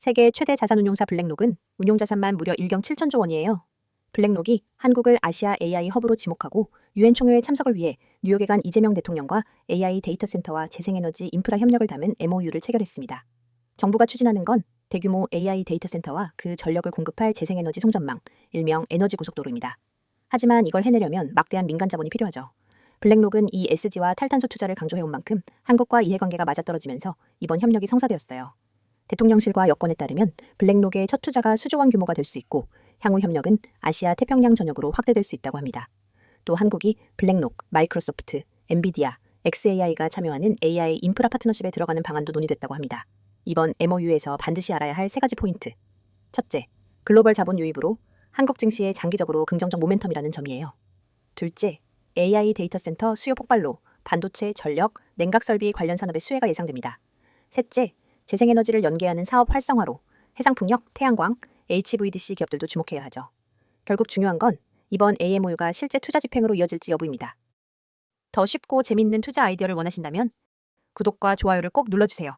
세계 최대 자산운용사 블랙록은 운용자산만 무려 1경 7천조 원이에요. 블랙록이 한국을 아시아 AI 허브로 지목하고 유엔 총회에 참석을 위해 뉴욕에 간 이재명 대통령과 AI 데이터 센터와 재생에너지 인프라 협력을 담은 MOU를 체결했습니다. 정부가 추진하는 건 대규모 AI 데이터 센터와 그 전력을 공급할 재생에너지 송전망, 일명 에너지 고속도로입니다. 하지만 이걸 해내려면 막대한 민간 자본이 필요하죠. 블랙록은 이 SG와 탈탄소 투자를 강조해온 만큼 한국과 이해관계가 맞아떨어지면서 이번 협력이 성사되었어요. 대통령실과 여권에 따르면 블랙록의 첫 투자가 수조 원 규모가 될 수 있고 향후 협력은 아시아 태평양 전역으로 확대될 수 있다고 합니다. 또 한국이 블랙록, 마이크로소프트, 엔비디아, XAI가 참여하는 AI 인프라 파트너십에 들어가는 방안도 논의됐다고 합니다. 이번 MOU에서 반드시 알아야 할 세 가지 포인트. 첫째, 글로벌 자본 유입으로 한국 증시에 장기적으로 긍정적 모멘텀이라는 점이에요. 둘째, AI 데이터 센터 수요 폭발로 반도체, 전력, 냉각 설비 관련 산업의 수혜가 예상됩니다. 셋째, 재생에너지를 연계하는 사업 활성화로 해상풍력, 태양광, HVDC 기업들도 주목해야 하죠. 결국 중요한 건 이번 AMOU가 실제 투자 집행으로 이어질지 여부입니다. 더 쉽고 재밌는 투자 아이디어를 원하신다면 구독과 좋아요를 꼭 눌러주세요.